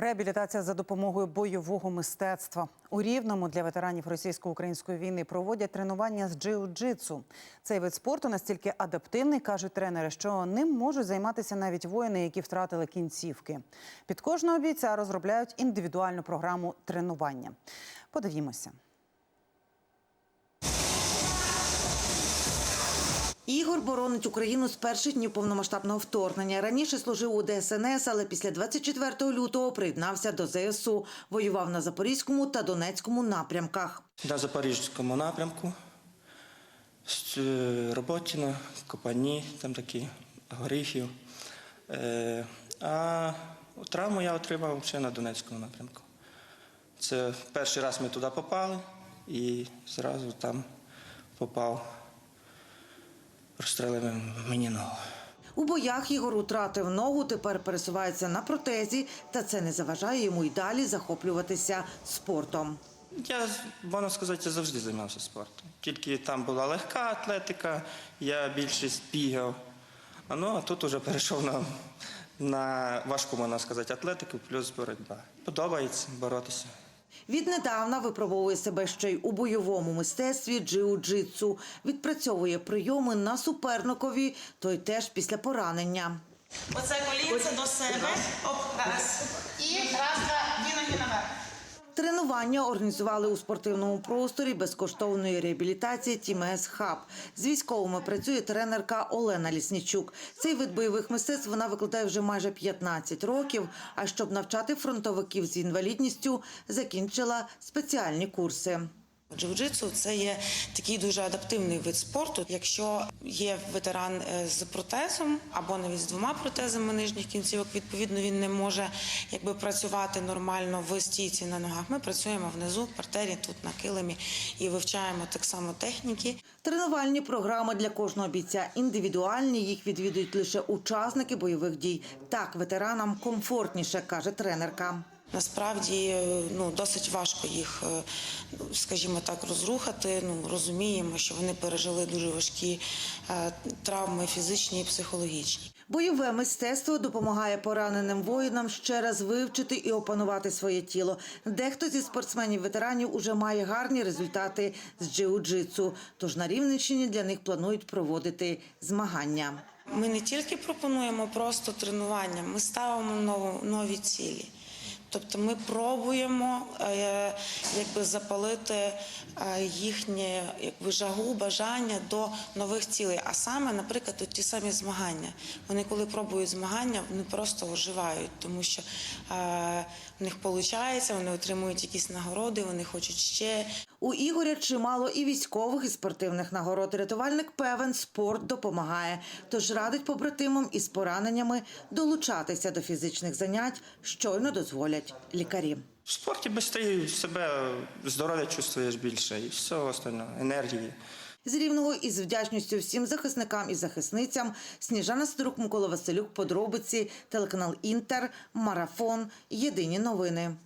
Реабілітація за допомогою бойового мистецтва у рівному для ветеранів російсько-української війни проводять тренування з джиу-джитсу. Цей вид спорту настільки адаптивний, кажуть тренери, що ним можуть займатися навіть воїни, які втратили кінцівки. Під кожного бійця розробляють індивідуальну програму тренування. Подивімося. Ігор боронить Україну з перших днів повномасштабного вторгнення. Раніше служив у ДСНС, але після 24 лютого приєднався до ЗСУ. Воював на Запорізькому та Донецькому напрямках. На Запорізькому напрямку, е, Роботіно, Копані, там такі, Горіхів. Е, А травму я отримав ще на Донецькому напрямку. Це перший раз ми туди попали і зразу там попав, розстрелили мені ногу. У боях Ігор втратив ногу, тепер пересувається на протезі, та це не заважає йому й далі захоплюватися спортом. Я, можна сказати, завжди займався спортом. Тільки там була легка атлетика, я більшість бігав. А ну, а тут вже перейшов на, на важку, можна сказати, атлетику, плюс боротьба. Подобається боротися. Віднедавна випробовує себе ще й у бойовому мистецтві джиу-джитсу. Відпрацьовує прийоми на суперникові, той теж після поранення. Оце колінце до себе. Оп, раз. І раз, два, ноги наверх. Тренування організували у спортивному просторі безкоштовної реабілітації Тімес Хаб. З військовими працює тренерка Олена Ліснічук. Цей вид бойових мистецтв вона викладає вже майже 15 років. А щоб навчати фронтовиків з інвалідністю, закінчила спеціальні курси. Джиу-джитсу це є такий дуже адаптивний вид спорту. Якщо є ветеран е, з протезом або навіть з двома протезами нижніх кінцівок, відповідно він не може якби працювати нормально в стійці на ногах. Ми працюємо внизу, в партері, тут на килимі і вивчаємо так само техніки. Тренувальні програми для кожного бійця індивідуальні. Їх відвідують лише учасники бойових дій. Так ветеранам комфортніше, каже тренерка. Насправді е, ну досить важко їх, е, скажімо так, розрухати. Ну розуміємо, що вони пережили дуже важкі е, травми фізичні і психологічні. Бойове мистецтво допомагає пораненим воїнам ще раз вивчити і опанувати своє тіло. Дехто зі спортсменів-ветеранів уже має гарні результати з джиу-джитсу. Тож на Рівненщині для них планують проводити змагання. Ми не тільки пропонуємо просто тренування, ми ставимо нову, нові цілі. Тобто ми пробуємо е, якби запалити е, їхнє якби жагу, бажання до нових цілей. А саме, наприклад, ті самі змагання. Вони коли пробують змагання, вони просто оживають, тому що е, в них виходить, вони отримують якісь нагороди, вони хочуть ще. У Ігоря чимало і військових, і спортивних нагород. Рятувальник певен, спорт допомагає. Тож радить побратимам із пораненнями долучатися до фізичних занять, щойно дозволять лікарі. В спорті без ти себе здоров'я чувствуєш більше і все остальне, енергії. З рівного із вдячністю всім захисникам і захисницям Сніжана Сидорук, Микола Василюк, подробиці, телеканал Інтер, Марафон. Єдині новини.